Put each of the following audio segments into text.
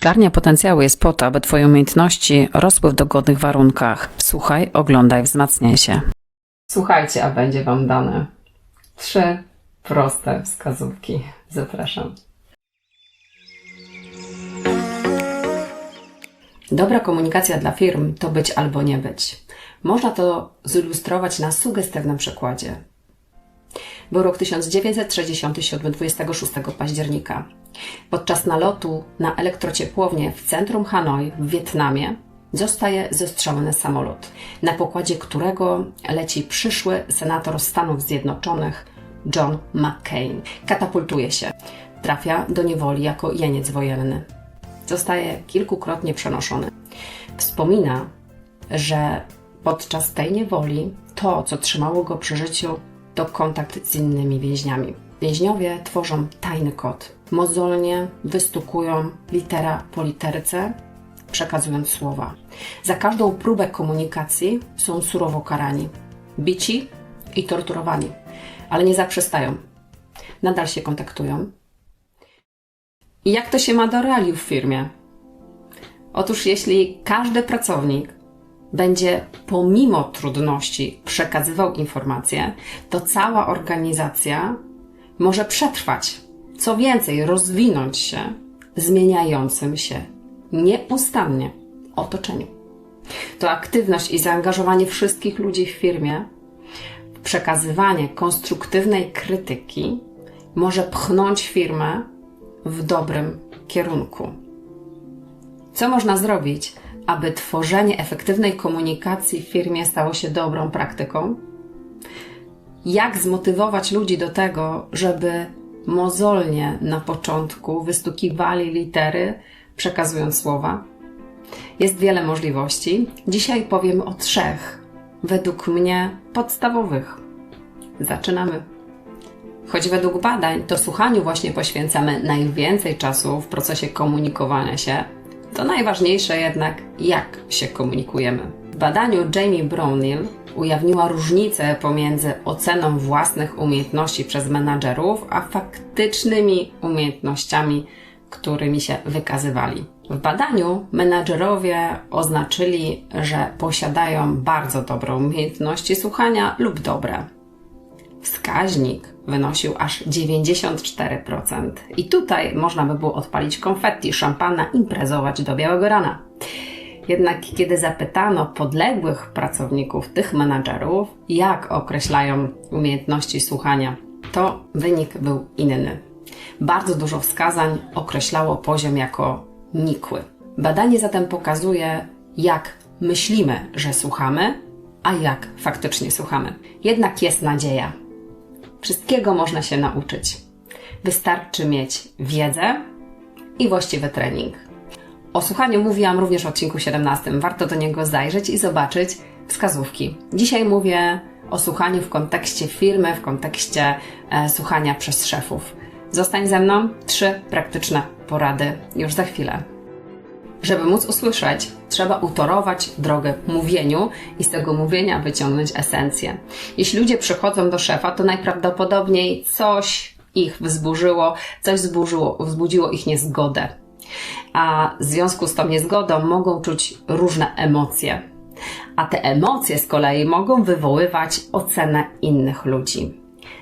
Szklarnia potencjału jest po to, aby Twoje umiejętności rosły w dogodnych warunkach. Słuchaj, oglądaj, wzmacniaj się. Słuchajcie, a będzie Wam dane trzy proste wskazówki. Zapraszam. Dobra komunikacja dla firm to być albo nie być. Można to zilustrować na sugestywnym przykładzie. Był rok 1967, 26 października. Podczas nalotu na elektrociepłownię w centrum Hanoi w Wietnamie zostaje zestrzelony samolot, na pokładzie którego leci przyszły senator Stanów Zjednoczonych John McCain. Katapultuje się. Trafia do niewoli jako jeniec wojenny. Zostaje kilkukrotnie przenoszony. Wspomina, że podczas tej niewoli to, co trzymało go przy życiu, to kontakt z innymi więźniami. Więźniowie tworzą tajny kod. Mozolnie wystukują litera po literce, przekazując słowa. Za każdą próbę komunikacji są surowo karani, bici i torturowani, ale nie zaprzestają. Nadal się kontaktują. I jak to się ma do realiów w firmie? Otóż jeśli każdy pracownik będzie pomimo trudności przekazywał informacje, to cała organizacja może przetrwać. Co więcej, rozwinąć się zmieniającym się nieustannie otoczeniu. To aktywność i zaangażowanie wszystkich ludzi w firmie przekazywanie konstruktywnej krytyki może pchnąć firmę w dobrym kierunku. Co można zrobić, aby tworzenie efektywnej komunikacji w firmie stało się dobrą praktyką? Jak zmotywować ludzi do tego, żeby mozolnie na początku wystukiwali litery, przekazując słowa? Jest wiele możliwości. Dzisiaj powiem o trzech, według mnie podstawowych. Zaczynamy. Choć według badań to słuchaniu właśnie poświęcamy najwięcej czasu w procesie komunikowania się, to najważniejsze jednak, jak się komunikujemy. W badaniu Jamie Brownhill ujawniła różnicę pomiędzy oceną własnych umiejętności przez menadżerów, a faktycznymi umiejętnościami, którymi się wykazywali. W badaniu menadżerowie oznaczyli, że posiadają bardzo dobre umiejętności słuchania lub dobre. Wskaźnik wynosił aż 94%. I tutaj można by było odpalić konfetti, szampana, imprezować do białego rana. Jednak kiedy zapytano podległych pracowników tych menadżerów, jak określają umiejętności słuchania, to wynik był inny. Bardzo dużo wskazań określało poziom jako nikły. Badanie zatem pokazuje, jak myślimy, że słuchamy, a jak faktycznie słuchamy. Jednak jest nadzieja. Wszystkiego można się nauczyć. Wystarczy mieć wiedzę i właściwy trening. O słuchaniu mówiłam również w odcinku 17. Warto do niego zajrzeć i zobaczyć wskazówki. Dzisiaj mówię o słuchaniu w kontekście firmy, w kontekście e, słuchania przez szefów. Zostań ze mną. Trzy praktyczne porady już za chwilę. Żeby móc usłyszeć, trzeba utorować drogę mówieniu i z tego mówienia wyciągnąć esencję. Jeśli ludzie przychodzą do szefa, to najprawdopodobniej coś ich wzburzyło, coś wzbudziło ich niezgodę. A w związku z tą niezgodą mogą czuć różne emocje. A te emocje z kolei mogą wywoływać ocenę innych ludzi.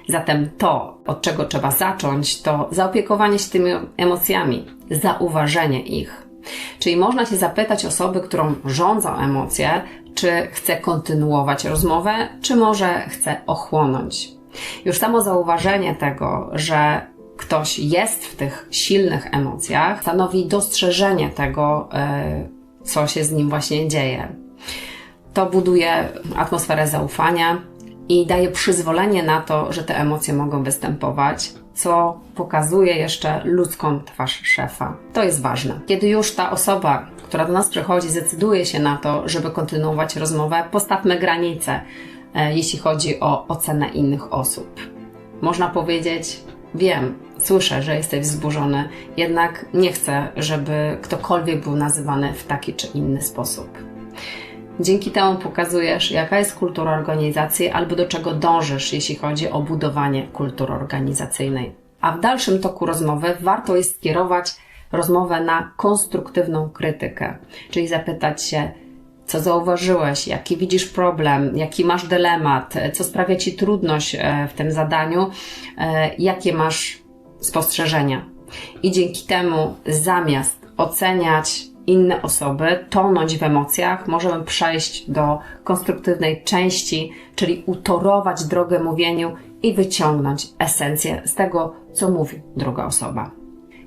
Zatem to, od czego trzeba zacząć, to zaopiekowanie się tymi emocjami, zauważenie ich. Czyli można się zapytać osoby, którą rządzą emocje, czy chce kontynuować rozmowę, czy może chce ochłonąć. Już samo zauważenie tego, że ktoś jest w tych silnych emocjach, stanowi dostrzeżenie tego, e, co się z nim właśnie dzieje. To buduje atmosferę zaufania i daje przyzwolenie na to, że te emocje mogą występować, co pokazuje jeszcze ludzką twarz szefa. To jest ważne. Kiedy już ta osoba, która do nas przychodzi, zdecyduje się na to, żeby kontynuować rozmowę, postawmy granice, e, jeśli chodzi o ocenę innych osób. Można powiedzieć, wiem, słyszę, że jesteś wzburzony, jednak nie chcę, żeby ktokolwiek był nazywany w taki czy inny sposób. Dzięki temu pokazujesz, jaka jest kultura organizacji albo do czego dążysz, jeśli chodzi o budowanie kultury organizacyjnej. A w dalszym toku rozmowy warto jest skierować rozmowę na konstruktywną krytykę, czyli zapytać się, co zauważyłeś, jaki widzisz problem, jaki masz dylemat, co sprawia ci trudność e, w tym zadaniu, e, jakie masz spostrzeżenia. I dzięki temu, zamiast oceniać inne osoby, tonąć w emocjach, możemy przejść do konstruktywnej części, czyli utorować drogę mówieniu i wyciągnąć esencję z tego, co mówi druga osoba.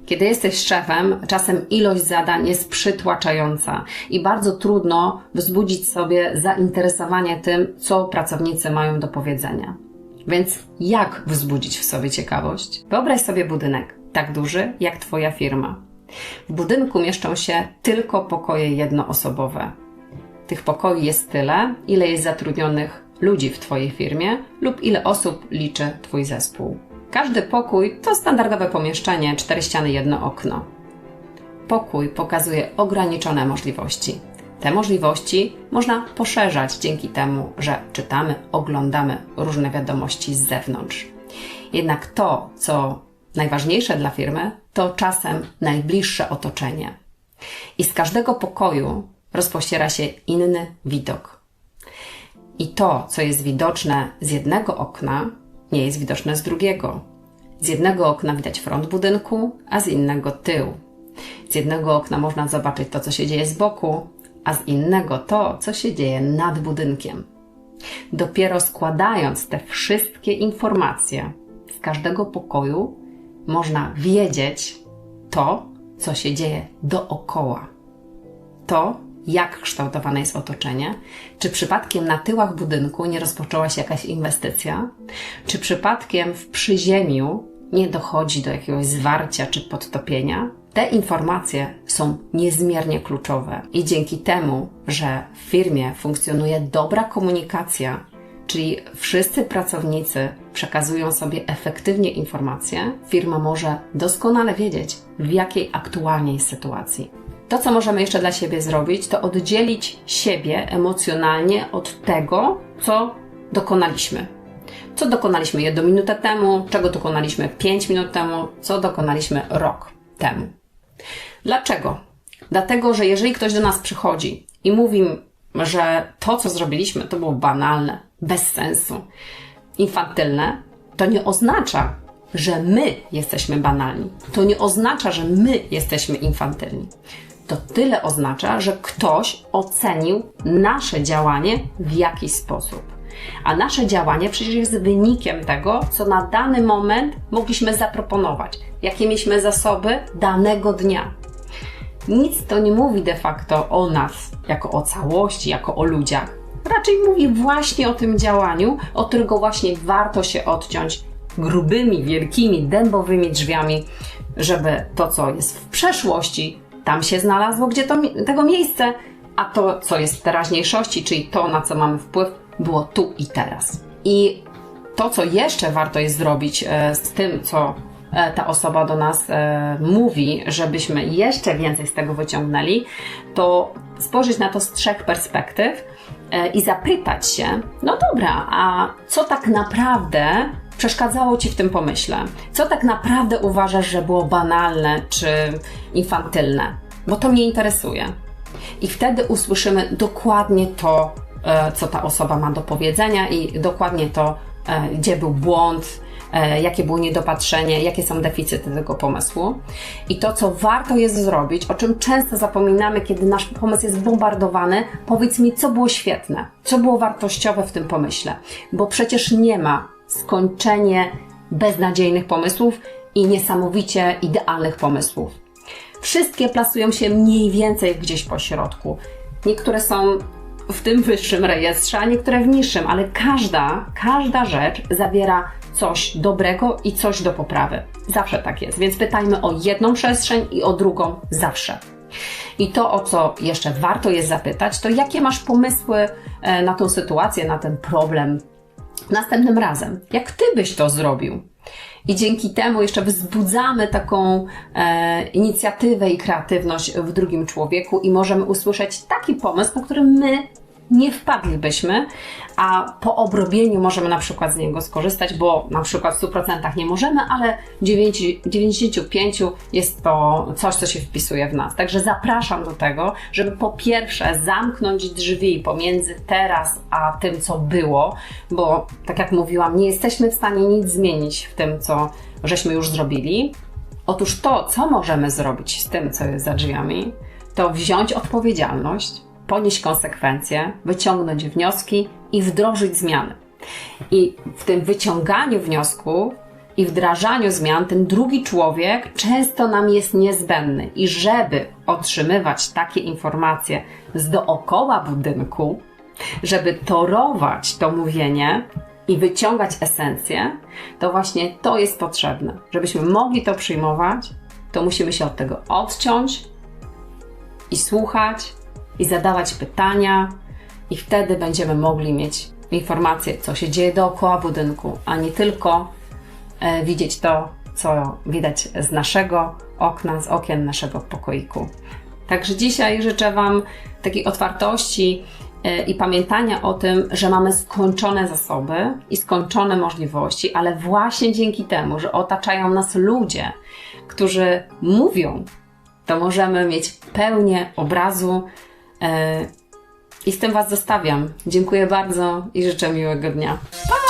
Kiedy jesteś szefem, czasem ilość zadań jest przytłaczająca i bardzo trudno wzbudzić sobie zainteresowanie tym, co pracownicy mają do powiedzenia. Więc jak wzbudzić w sobie ciekawość? Wyobraź sobie budynek, tak duży jak Twoja firma. W budynku mieszczą się tylko pokoje jednoosobowe. Tych pokoi jest tyle, ile jest zatrudnionych ludzi w Twojej firmie lub ile osób liczy Twój zespół. Każdy pokój to standardowe pomieszczenie, cztery ściany, jedno okno. Pokój pokazuje ograniczone możliwości. Te możliwości można poszerzać dzięki temu, że czytamy, oglądamy różne wiadomości z zewnątrz. Jednak to, co najważniejsze dla firmy, to czasem najbliższe otoczenie. I z każdego pokoju rozpościera się inny widok. I to, co jest widoczne z jednego okna, nie jest widoczne z drugiego. Z jednego okna widać front budynku, a z innego tył. Z jednego okna można zobaczyć to, co się dzieje z boku, a z innego to, co się dzieje nad budynkiem. Dopiero składając te wszystkie informacje z każdego pokoju, można wiedzieć to, co się dzieje dookoła. To, jak kształtowane jest otoczenie, czy przypadkiem na tyłach budynku nie rozpoczęła się jakaś inwestycja, czy przypadkiem w przyziemiu nie dochodzi do jakiegoś zwarcia czy podtopienia. Te informacje są niezmiernie kluczowe i dzięki temu, że w firmie funkcjonuje dobra komunikacja, czyli wszyscy pracownicy przekazują sobie efektywnie informacje, firma może doskonale wiedzieć, w jakiej aktualnie jest sytuacji. To, co możemy jeszcze dla siebie zrobić, to oddzielić siebie emocjonalnie od tego, co dokonaliśmy. Co dokonaliśmy jedną minutę temu, czego dokonaliśmy 5 minut temu, co dokonaliśmy rok temu. Dlaczego? Dlatego, że jeżeli ktoś do nas przychodzi i mówi, że to, co zrobiliśmy, to było banalne, bez sensu, infantylne, to nie oznacza, że my jesteśmy banalni. To nie oznacza, że my jesteśmy infantylni to tyle oznacza, że ktoś ocenił nasze działanie w jakiś sposób. A nasze działanie przecież jest wynikiem tego, co na dany moment mogliśmy zaproponować, jakie mieliśmy zasoby danego dnia. Nic to nie mówi de facto o nas jako o całości, jako o ludziach. Raczej mówi właśnie o tym działaniu, od którego właśnie warto się odciąć grubymi, wielkimi, dębowymi drzwiami, żeby to, co jest w przeszłości, tam się znalazło, gdzie to, tego miejsce, a to, co jest w teraźniejszości, czyli to, na co mamy wpływ, było tu i teraz. I to, co jeszcze warto jest zrobić e, z tym, co ta osoba do nas e, mówi, żebyśmy jeszcze więcej z tego wyciągnęli, to spojrzeć na to z trzech perspektyw i zapytać się, no dobra, a co tak naprawdę przeszkadzało Ci w tym pomyśle? Co tak naprawdę uważasz, że było banalne czy infantylne? Bo to mnie interesuje. I wtedy usłyszymy dokładnie to, e, co ta osoba ma do powiedzenia i dokładnie to, e, gdzie był błąd, e, jakie było niedopatrzenie, jakie są deficyty tego pomysłu. I to, co warto jest zrobić, o czym często zapominamy, kiedy nasz pomysł jest bombardowany, powiedz mi, co było świetne, co było wartościowe w tym pomyśle, bo przecież nie ma skończenie beznadziejnych pomysłów i niesamowicie idealnych pomysłów. Wszystkie plasują się mniej więcej gdzieś po środku. Niektóre są w tym wyższym rejestrze, a niektóre w niższym, ale każda, każda rzecz zawiera coś dobrego i coś do poprawy. Zawsze tak jest, więc pytajmy o jedną przestrzeń i o drugą zawsze. I to, o co jeszcze warto jest zapytać, to jakie masz pomysły e, na tą sytuację, na ten problem, następnym razem. Jak ty byś to zrobił? I dzięki temu jeszcze wzbudzamy taką e, inicjatywę i kreatywność w drugim człowieku i możemy usłyszeć taki pomysł, na który my nie wpadlibyśmy, a po obrobieniu możemy na przykład z niego skorzystać, bo na przykład w 100% nie możemy, ale w 95% jest to coś, co się wpisuje w nas. Także zapraszam do tego, żeby po pierwsze zamknąć drzwi pomiędzy teraz a tym, co było, bo tak jak mówiłam, nie jesteśmy w stanie nic zmienić w tym, co żeśmy już zrobili. Otóż to, co możemy zrobić z tym, co jest za drzwiami, to wziąć odpowiedzialność, ponieść konsekwencje, wyciągnąć wnioski i wdrożyć zmiany. I w tym wyciąganiu wniosków i wdrażaniu zmian ten drugi człowiek często nam jest niezbędny. I żeby otrzymywać takie informacje z dookoła budynku, żeby torować to mówienie i wyciągać esencję, to właśnie to jest potrzebne. Żebyśmy mogli to przyjmować, to musimy się od tego odciąć i słuchać, i zadawać pytania, i wtedy będziemy mogli mieć informacje, co się dzieje dookoła budynku, a nie tylko e, widzieć to, co widać z naszego okna, z okien naszego pokoiku. Także dzisiaj życzę Wam takiej otwartości e, i pamiętania o tym, że mamy skończone zasoby i skończone możliwości, ale właśnie dzięki temu, że otaczają nas ludzie, którzy mówią, to możemy mieć pełnię obrazu. E, I z tym Was zostawiam. Dziękuję bardzo i życzę miłego dnia. Pa!